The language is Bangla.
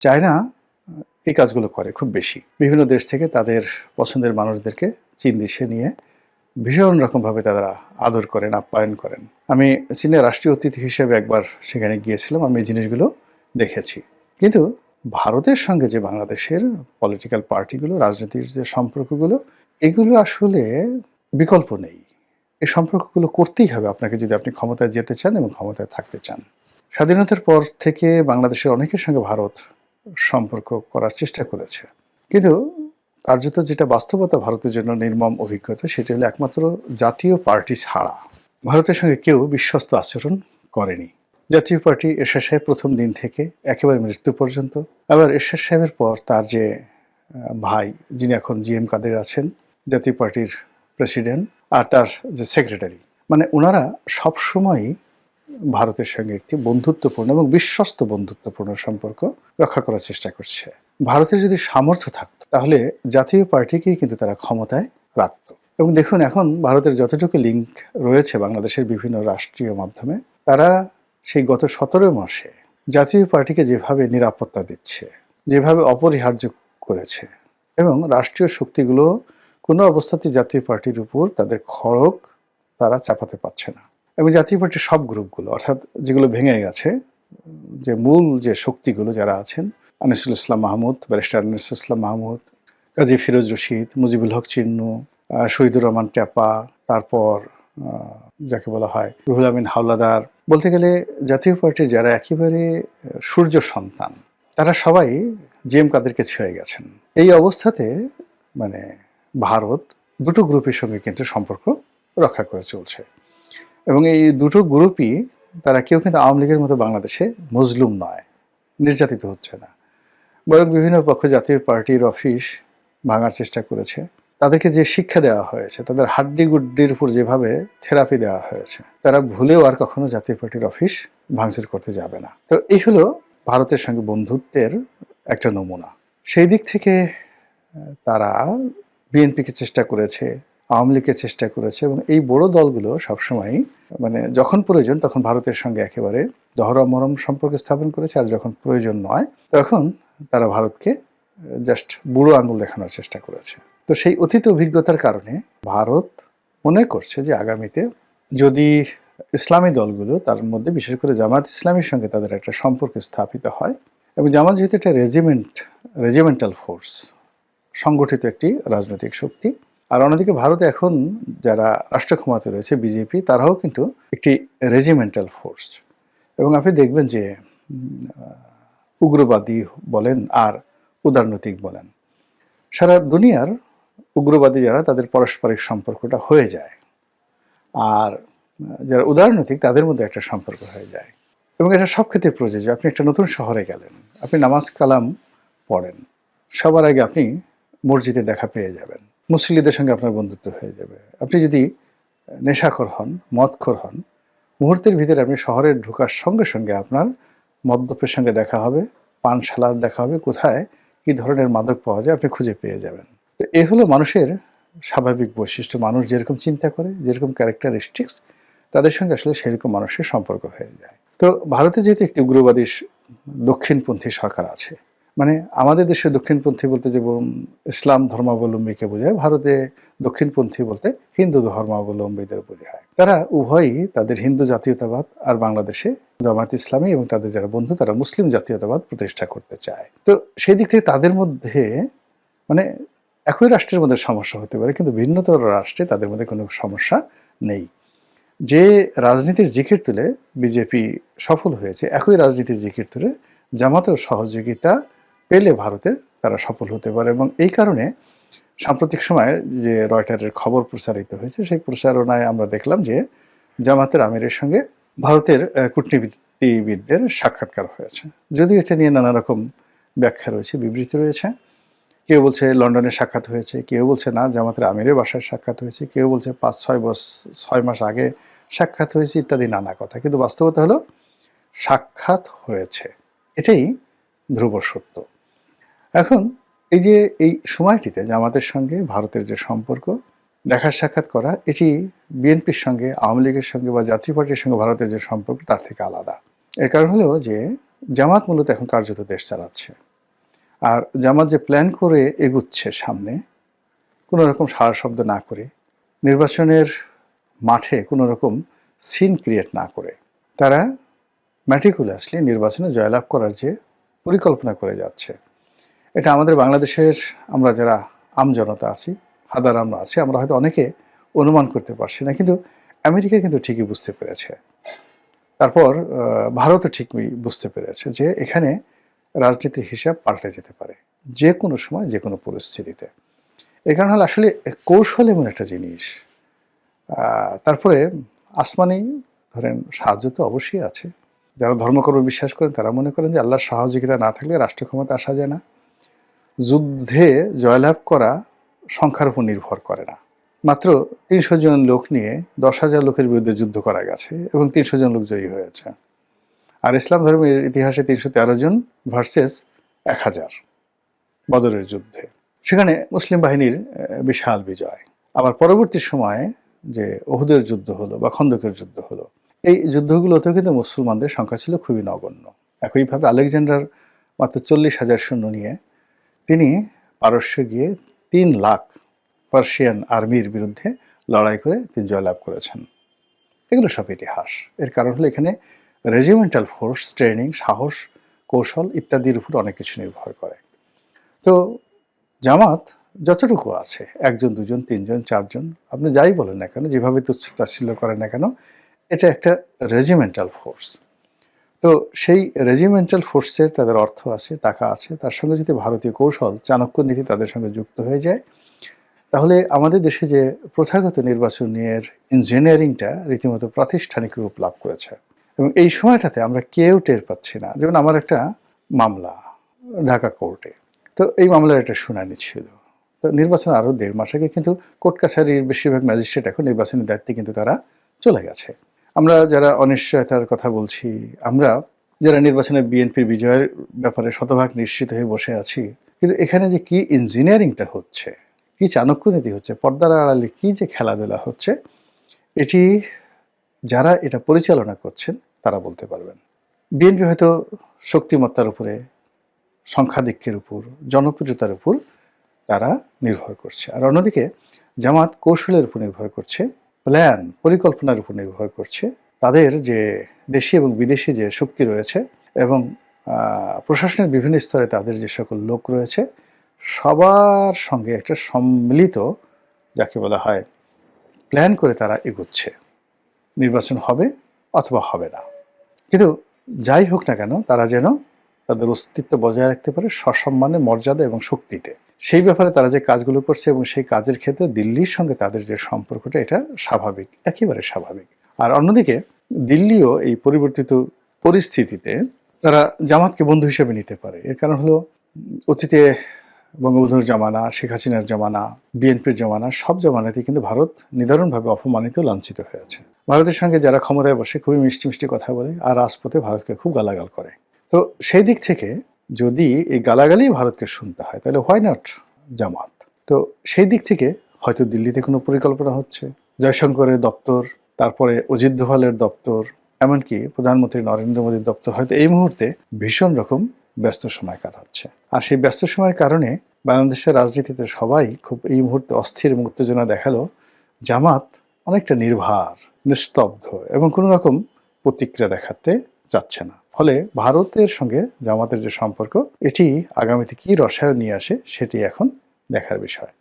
চায়না এই কাজগুলো করে খুব বেশি। বিভিন্ন দেশ থেকে তাদের পছন্দের মানুষদেরকে চীন দেশে নিয়ে ভীষণ রকমভাবে তারা আদর করেন, আপ্যায়ন করেন। আমি চীনের রাষ্ট্রীয় অতিথি হিসেবে একবার সেখানে গিয়েছিলাম, আমি এই জিনিসগুলো দেখেছি। কিন্তু ভারতের সঙ্গে যে বাংলাদেশের পলিটিক্যাল পার্টিগুলো রাজনীতির যে সম্পর্কগুলো, এগুলো আসলে বিকল্প নেই। এই সম্পর্কগুলো করতেই হবে আপনাকে যদি আপনি ক্ষমতায় যেতে চান এবং ক্ষমতায় থাকতে চান। স্বাধীনতার পর থেকে বাংলাদেশের অনেকের সঙ্গে ভারত সম্পর্ক করার চেষ্টা করেছে। কিন্তু কার্যত যেটা বাস্তবতা ভারতের জন্য নির্মম অভিজ্ঞতা, সেটা হলো একমাত্র জাতীয় পার্টি ছাড়া ভারতের সঙ্গে কেউ বিশ্বস্ত আচরণ করেনি। জাতীয় পার্টি এরশাদ সাহেব প্রথম দিন থেকে একেবারে মৃত্যু পর্যন্ত। আবার এরশাদ সাহেবের পর তার যে ভাই, যিনি এখন জি এম কাদের আছেন, জাতীয় পার্টির প্রেসিডেন্ট, আর তার যে সেক্রেটারি মানে ওনারা সবসময়ই ভারতের সঙ্গে একটি বন্ধুত্বপূর্ণ এবং বিশ্বস্ত বন্ধুত্বপূর্ণ সম্পর্ক রক্ষা করার চেষ্টা করছে। ভারতের যদি সামর্থ্য থাকতো, তাহলে জাতীয় পার্টিকেই কিন্তু তারা ক্ষমতায় রাখত। এবং দেখুন, এখন ভারতের যতটুকু লিঙ্ক রয়েছে বাংলাদেশের বিভিন্ন রাষ্ট্রীয় মাধ্যমে, তারা সেই গত সতেরো মাসে জাতীয় পার্টিকে যেভাবে নিরাপত্তা দিচ্ছে, যেভাবে অপরিহার্য করেছে এবং রাষ্ট্রীয় শক্তিগুলো কোনো অবস্থাতেই জাতীয় পার্টির উপর তাদের খড়গ তারা চাপাতে পারছে না। এবং জাতীয় পার্টির সব গ্রুপগুলো, অর্থাৎ যেগুলো ভেঙে গেছে, যে মূল যে শক্তিগুলো যারা আছেন, আনিসুল ইসলাম মাহমুদ, ব্যারিস্টার আনিসুল ইসলাম মাহমুদ, কাজী ফিরোজ রশিদ, মুজিবুল হক চিন্নু শহীদুর রহমান ট্যাপা, তারপর যাকে বলা হয় রুহুল আমিন হাওলাদার। বলতে গেলে জাতীয় পার্টির যারা একেবারে সূর্য সন্তান, তারা সবাই জিএম কাদেরকে ছেড়ে গেছেন। এই অবস্থাতে মানে ভারত দুটো গ্রুপের সঙ্গে কিন্তু সম্পর্ক রক্ষা করে চলছে। এবং এই দুটো গ্রুপই তারা কেউ কিন্তু আওয়ামী লীগের মতো বাংলাদেশে মজলুম নয়, নির্যাতিত হচ্ছে না। বরং বিভিন্ন পক্ষ জাতীয় পার্টির অফিস ভাঙার চেষ্টা করেছে। তাদেরকে যে শিক্ষা দেওয়া হয়েছে, তাদের হাড্ডি গুড্ডির উপর যেভাবে থেরাপি দেওয়া হয়েছে, তারা ভুলেও আর কখনো জাতীয় পার্টির অফিস ভাঙচুর করতে যাবে না। তো এই হলো ভারতের সঙ্গে বন্ধুত্বের একটা নমুনা। সেই দিক থেকে তারা বিএনপিকে চেষ্টা করেছে আওয়ামী লীগের চেষ্টা করেছে এবং এই বড় দলগুলো সবসময় মানে যখন প্রয়োজন তখন ভারতের সঙ্গে একেবারে দহরমরম সম্পর্ক স্থাপন করেছে আর যখন প্রয়োজন নয় তখন তারা ভারতকে জাস্ট বুড়ো আঙুল দেখানোর চেষ্টা করেছে। তো সেই অতীত অভিজ্ঞতার কারণে ভারত মনে করছে যে আগামীতে যদি ইসলামী দলগুলো তার মধ্যে বিশেষ করে জামাত ইসলামের সঙ্গে তাদের একটা সম্পর্ক স্থাপিত হয় এবং জামাত যেহেতু একটা রেজিমেন্ট রেজিমেন্টাল ফোর্স সংগঠিত একটি রাজনৈতিক শক্তি আর অন্যদিকে ভারতে এখন যারা রাষ্ট্র ক্ষমতায় রয়েছে, বিজেপি, তারাও কিন্তু একটি রেজিমেন্টাল ফোর্স এবং আপনি দেখবেন যে উগ্রবাদী বলেন আর উদারনৈতিক বলেন, সারা দুনিয়ার উগ্রবাদী যারা, তাদের পারস্পরিক সম্পর্কটা হয়ে যায়। আর, যারা উদারনৈতিক, তাদের মধ্যে একটা সম্পর্ক হয়ে যায়। এবং এটা সব ক্ষেত্রে প্রযোজ্য। আপনি একটা নতুন শহরে গেলেন, আপনি নামাজ কালাম পড়েন, সবার আগে আপনি মসজিদে দেখা পেয়ে যাবেন। মুসলিদের সঙ্গে আপনার বন্ধুত্ব হয়ে যাবে। আপনি যদি নেশাখোর হন, মদখর হন, মুহূর্তের ভিতরে আপনি শহরে ঢোকার সঙ্গে সঙ্গে আপনার মদ্যপের সঙ্গে দেখা হবে, পানশালার দেখা হবে, কোথায় কি ধরনের মাদক পাওয়া যায় আপনি খুঁজে পেয়ে যাবেন। তো এ হলো মানুষের স্বাভাবিক বৈশিষ্ট্য। মানুষ যেরকম চিন্তা করে, যেরকম ক্যারেক্টারিস্টিক্স তাদের সঙ্গে আসলে সেরকম মানুষের সম্পর্ক হয়ে যায়। তো ভারতে যেহেতু একটি উগ্রবাদী দক্ষিণপন্থী সরকার আছে মানে আমাদের দেশে দক্ষিণপন্থী বলতে যেমন ইসলাম ধর্মাবলম্বীকে বোঝায়, ভারতে দক্ষিণপন্থী বলতে হিন্দু ধর্মাবলম্বীদের বোঝায়। তারা উভয়ই তাদের হিন্দু জাতীয়তাবাদ আর বাংলাদেশে জামাত ইসলামী এবং তাদের যারা বন্ধু, তারা মুসলিম জাতীয়তাবাদ প্রতিষ্ঠা করতে চায়। তো সেই দিক থেকে তাদের মধ্যে মানে একই রাষ্ট্রের মধ্যে সমস্যা হতে পারে, কিন্তু ভিন্নতর রাষ্ট্রে তাদের মধ্যে কোনো সমস্যা নেই। যে রাজনীতির জিকির তুলে বিজেপি সফল হয়েছে, একই রাজনীতির জিকির তুলে জামাতেও সহযোগিতা পেলে ভারতের তারা সফল হতে পারে এবং এই কারণে সাম্প্রতিক সময়ে যে রয়টারের খবর প্রচারিত হয়েছে, সেই প্রচারণায় আমরা দেখলাম যে জামাতের আমিরের সঙ্গে ভারতের কূটনীতিবিদদের সাক্ষাৎকার হয়েছে। যদিও এটা নিয়ে নানা রকম ব্যাখ্যা রয়েছে, বিবৃতি রয়েছে। কেউ বলছে লন্ডনে সাক্ষাৎ হয়েছে, কেউ বলছে না, জামাতের আমিরের বাসায় সাক্ষাৎ হয়েছে, কেউ বলছে পাঁচ, ছয় বছর ছয় মাস আগে সাক্ষাৎ হয়েছে ইত্যাদি নানা কথা। কিন্তু বাস্তবতা হলো, সাক্ষাৎ হয়েছে। এটাই ধ্রুব সত্য। এখন এই যে, এই সময়টিতে জামাতের সঙ্গে ভারতের যে সম্পর্ক দেখা সাক্ষাৎ করা, এটি বিএনপির সঙ্গে, আওয়ামী লীগের সঙ্গে বা জাতীয় পার্টির সঙ্গে ভারতের যে সম্পর্ক, তার থেকে আলাদা। এর কারণ হলো যে, জামাত মূলত এখন কার্যত দেশ চালাচ্ছে। আর জামাত যে প্ল্যান করে এগুচ্ছে সামনে, কোনো রকম সারা শব্দ না করে, নির্বাচনের মাঠে কোনো রকম সিন ক্রিয়েট না করে, তারা ম্যাটিকুলাসলি নির্বাচনে জয়লাভ করার যে পরিকল্পনা করে যাচ্ছে। এটা আমাদের বাংলাদেশের, আমরা যারা আমজনতা আছি, হাদার আমরা আছি, আমরা হয়তো অনেকে অনুমান করতে পারছি না, কিন্তু আমেরিকা কিন্তু ঠিকই বুঝতে পেরেছে। তারপর ভারতও ঠিকই বুঝতে পেরেছে যে এখানে রাজনীতির হিসাব পাল্টে যেতে পারে, যে কোনো সময়, যে কোনো পরিস্থিতিতে। এই কারণ হলো আসলে কৌশল এমন একটা জিনিস। তারপরে আসমানি, ধরেন, সাহায্য তো অবশ্যই আছে। যারা ধর্মকর্ম বিশ্বাস করেন, তারা মনে করেন যে আল্লাহর সহযোগিতা না থাকলে রাষ্ট্র ক্ষমতা আসা যায় না। যুদ্ধে জয়লাভ করা সংখ্যার উপর নির্ভর করে না। মাত্র তিনশো জন লোক নিয়ে দশ হাজার লোকের বিরুদ্ধে যুদ্ধ করা গেছে এবং তিনশো জন লোক জয়ী হয়েছে। আর ইসলাম ধর্মের ইতিহাসে তিনশো তেরো জন ভার্সেস এক হাজার বদরের যুদ্ধে। সেখানে মুসলিম বাহিনীর বিশাল বিজয়। আবার পরবর্তী সময়ে যে ওহুদের যুদ্ধ হলো বা খন্দকের যুদ্ধ হলো, এই যুদ্ধগুলোতেও কিন্তু মুসলমানদের সংখ্যা ছিল খুবই নগণ্য। একইভাবে আলেকজান্ডার মাত্র চল্লিশ হাজার সৈন্য নিয়ে তিনি পারস্যে গিয়ে তিন লাখ পার্সিয়ান আর্মির বিরুদ্ধে লড়াই করে তিনি জয়লাভ করেছেন। এগুলো সব ইতিহাস। এর কারণ হলো এখানে রেজিমেন্টাল ফোর্স ট্রেনিং সাহস, কৌশল ইত্যাদির উপর অনেক কিছু নির্ভর করে। তো জামাত যতটুকু আছে, একজন, দুজন, তিনজন, চারজন, আপনি যাই বলেন না কেন, যেভাবে তুচ্ছ করেন না কেন, এটা একটা রেজিমেন্টাল ফোর্স তো সেই রেজিমেন্টাল ফোর্সের তাদের অর্থ আছে, টাকা আছে, তার সঙ্গে যদি ভারতীয় কৌশল চাণক্য নীতি তাদের সঙ্গে যুক্ত হয়ে যায়, তাহলে আমাদের দেশে যে প্রথাগত নির্বাচনের ইঞ্জিনিয়ারিংটা রীতিমতো প্রাতিষ্ঠানিক রূপ লাভ করেছে। এবং এই সময়টাতে আমরা কেউ টের পাচ্ছি না। যেমন আমার একটা মামলা ঢাকা কোর্টে। তো এই মামলার একটা শুনানি ছিল। তো নির্বাচন আরও দেড় মাস আগে কিন্তু কোর্ট কাছারির বেশিরভাগ ম্যাজিস্ট্রেট এখন নির্বাচনের দায়িত্বে কিন্তু তারা চলে গেছে। আমরা যারা অনিশ্চয়তার কথা বলছি, আমরা যারা নির্বাচনে বিএনপির বিজয়ের ব্যাপারে শতভাগ নিশ্চিত হয়ে বসে আছি, কিন্তু এখানে যে কি ইঞ্জিনিয়ারিংটা হচ্ছে, কি চাণক্য নীতি হচ্ছে, পর্দার আড়ালে কি যে খেলাধুলা হচ্ছে, এটি যারা এটা পরিচালনা করছেন, তারা বলতে পারবেন। বিএনপি হয়তো শক্তিমত্তার উপরে, সংখ্যাধিক্যের উপর, জনপ্রিয়তার উপর তারা নির্ভর করছে। আর অন্যদিকে জামাত কৌশলের উপর নির্ভর করছে প্ল্যান পরিকল্পনার উপর নির্ভর করছে। তাদের যে দেশি এবং বিদেশি যে শক্তি রয়েছে এবং প্রশাসনের বিভিন্ন স্তরে তাদের যে সকল লোক রয়েছে, সবার সঙ্গে একটা সম্মিলিত, যাকে বলা হয় প্ল্যান করে তারা এগোচ্ছে। নির্বাচন হবে অথবা হবে না। কিন্তু যাই হোক না কেন, তারা যেন তাদের অস্তিত্ব বজায় রাখতে পারে সসম্মানে, মর্যাদা এবং শক্তিতে। সেই ব্যাপারে তারা যে কাজগুলো করছে এবং সেই কাজের ক্ষেত্রে দিল্লির সঙ্গে তাদের যে সম্পর্কটা, এটা স্বাভাবিক, একেবারে স্বাভাবিক। আর অন্যদিকে দিল্লিও এই পরিবর্তিত পরিস্থিতিতে তারা জামাতকে বন্ধু হিসেবে নিতে পারে। এর কারণ হলো অতীতে বঙ্গবন্ধুর জমানা, শেখ হাসিনার জমানা, বিএনপির জমানা, সব জামানাতেই কিন্তু ভারত নিদারুণভাবে অপমানিত, লাঞ্ছিত হয়েছে ভারতের সঙ্গে যারা ক্ষমতায় বসে খুবই মিষ্টি মিষ্টি কথা বলে, আর রাজপথে ভারতকে খুব গালাগাল করে। তো সেই দিক থেকে যদি এই গালাগালি ভারতকে শুনতে হয়, তাহলে হোয়াই নট জামাত? তো সেই দিক থেকে হয়তো দিল্লিতে কোনো পরিকল্পনা হচ্ছে। জয়শঙ্করের দপ্তর, তারপরে অজিত দোভালের দপ্তর, এমনকি প্রধানমন্ত্রী নরেন্দ্র মোদীর দপ্তর হয়তো এই মুহূর্তে ভীষণ রকম ব্যস্ত সময় কাটাচ্ছে। আর সেই ব্যস্ত সময়ের কারণে বাংলাদেশের রাজনীতিতে সবাই খুব এই মুহূর্তে অস্থির এবং উত্তেজনা দেখাল জামাত অনেকটা নির্ভার, নিস্তব্ধ এবং কোনো রকম প্রতিক্রিয়া দেখাতে যাচ্ছে না। ফলে ভারতের সঙ্গে জামাতের যে সম্পর্ক, এটি আগামীতে কি রসায়ন নিয়ে আসে, সেটি এখন দেখার বিষয়।